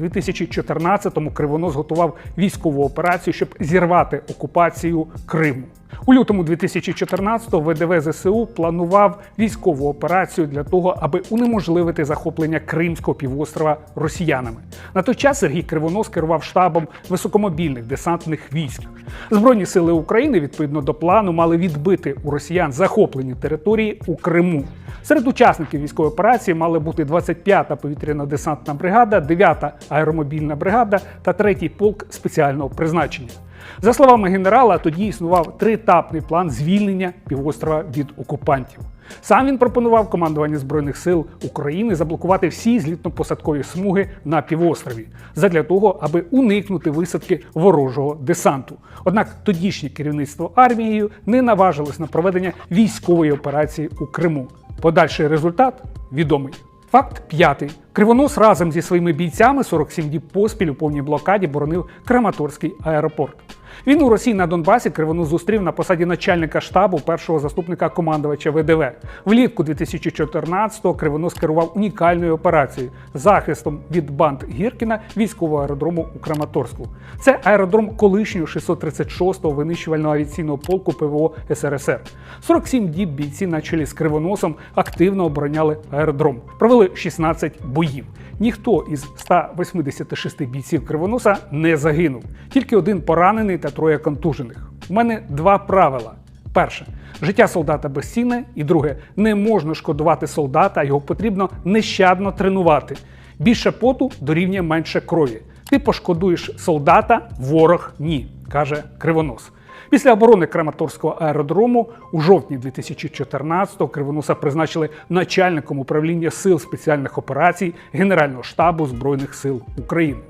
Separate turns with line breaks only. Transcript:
У 2014-му Кривонос готував військову операцію, щоб зірвати окупацію Криму. У лютому 2014-го ВДВ ЗСУ планував військову операцію для того, аби унеможливити захоплення Кримського півострова росіянами. На той час Сергій Кривонос керував штабом високомобільних десантних військ. Збройні сили України відповідно до плану мали відбити у росіян захоплені території у Криму. Серед учасників військової операції мали бути 25-та повітряна десантна бригада, 9-та аеромобільна бригада та 3-й полк спеціального призначення. За словами генерала, тоді існував триетапний план звільнення півострова від окупантів. Сам він пропонував командуванню збройних сил України заблокувати всі злітно-посадкові смуги на півострові задля того, аби уникнути висадки ворожого десанту. Однак тодішнє керівництво армією не наважилось на проведення військової операції у Криму. Подальший результат відомий. Факт п'ятий. Кривонос разом зі своїми бійцями 47 діб поспіль у повній блокаді боронив Краматорський аеропорт. Війну Росії на Донбасі Кривонос зустрів на посаді начальника штабу першого заступника командувача ВДВ. Влітку 2014-го Кривонос керував унікальною операцією захистом від банд Гіркіна військового аеродрому у Краматорську. Це аеродром колишнього 636-го винищувального авіаційного полку ПВО СРСР. 47 діб бійці на чолі з Кривоносом активно обороняли аеродром. Провели 16 боїв. Ніхто із 186 бійців Кривоноса не загинув. Тільки один поранений та троє контужених. У мене два правила. Перше, життя солдата безцінне, і друге, не можна шкодувати солдата, його потрібно нещадно тренувати. Більше поту дорівнює менше крові. Ти пошкодуєш солдата, ворог ні, каже Кривонос. Після оборони Краматорського аеродрому у жовтні 2014-го Кривоноса призначили начальником управління сил спеціальних операцій Генерального штабу Збройних сил України.